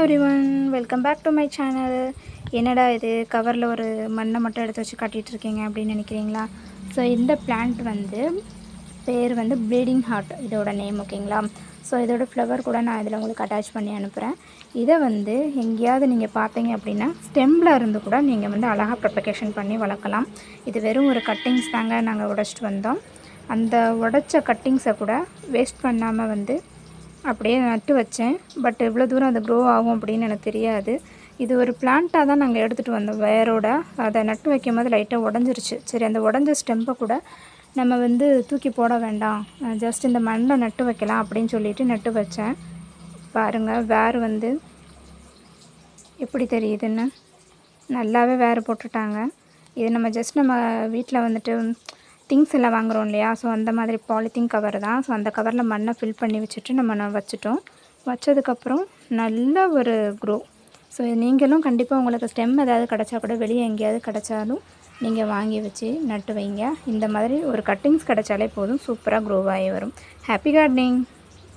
Everyone welcome back to my channel என்னடா இது? கவரில் ஒரு மண்ணை மட்டும் எடுத்து வச்சு காட்டிகிட்டு இருக்கீங்க அப்படின்னு நினைக்கிறீங்களா? ஸோ இந்த பிளான்ட் வந்து பேர் வந்து ப்ளீடிங் ஹார்ட் இதோட நேம் ஓகேங்களா ஸோ இதோட ஃப்ளவர் கூட நான் இதில் உங்களுக்கு அட்டாச் பண்ணி அனுப்புகிறேன் இதை வந்து எங்கேயாவது நீங்கள் பார்த்தீங்க அப்படின்னா ஸ்டெம்மில் இருந்து கூட நீங்கள் வந்து அழகாக ப்ரொபகேஷன் பண்ணி வளர்க்கலாம். இது வெறும் ஒரு கட்டிங்ஸ் தாங்க நாங்கள் உடைச்சிட்டு வந்தோம். அந்த உடைச்ச கட்டிங்ஸை கூட வேஸ்ட் பண்ணாமல் வந்து அப்படியே நட்டு வச்சேன். பட் இவ்வளோ தூரம் அது க்ரோ ஆகும் அப்படின்னு எனக்கு தெரியாது. இது ஒரு பிளான்ட்டாக தான் நாங்கள் எடுத்துகிட்டு வந்தோம். வேரோட. அதை நட்டு வைக்கும் போது லைட்டாக உடஞ்சிருச்சு. சரி அந்த உடஞ்ச ஸ்டெம்பை கூட நம்ம வந்து தூக்கி போட வேண்டாம். ஜஸ்ட் இந்த மண்ணில் நட்டு வைக்கலாம் அப்படின்னு சொல்லிட்டு நட்டு வச்சேன். பாருங்கள் வேர் வந்து எப்படி தெரியுதுன்னு? நல்லாவே வேறு போட்டுட்டாங்க. இது நம்ம ஜஸ்ட் நம்ம வீட்டில் வந்துட்டு திங்ஸ் எல்லாம் வாங்குகிறோம் இல்லையா? ஸோ அந்த மாதிரி பாலித்தீன் கவர் தான். ஸோ அந்த கவரில் மண்ணை ஃபில் பண்ணி வச்சுட்டு நம்ம வச்சுட்டோம். வச்சதுக்கப்புறம் நல்ல ஒரு க்ரோ ஸோ நீங்களும் கண்டிப்பாக உங்களுக்கு ஸ்டெம் ஏதாவது கிடச்சா கூட வெளியே எங்கேயாவது கிடச்சாலும் நீங்கள் வாங்கி வச்சு நட்டு வைங்க. இந்த மாதிரி ஒரு கட்டிங்ஸ் கிடச்சாலே போதும். சூப்பராக க்ரோவாகி வரும். Happy gardening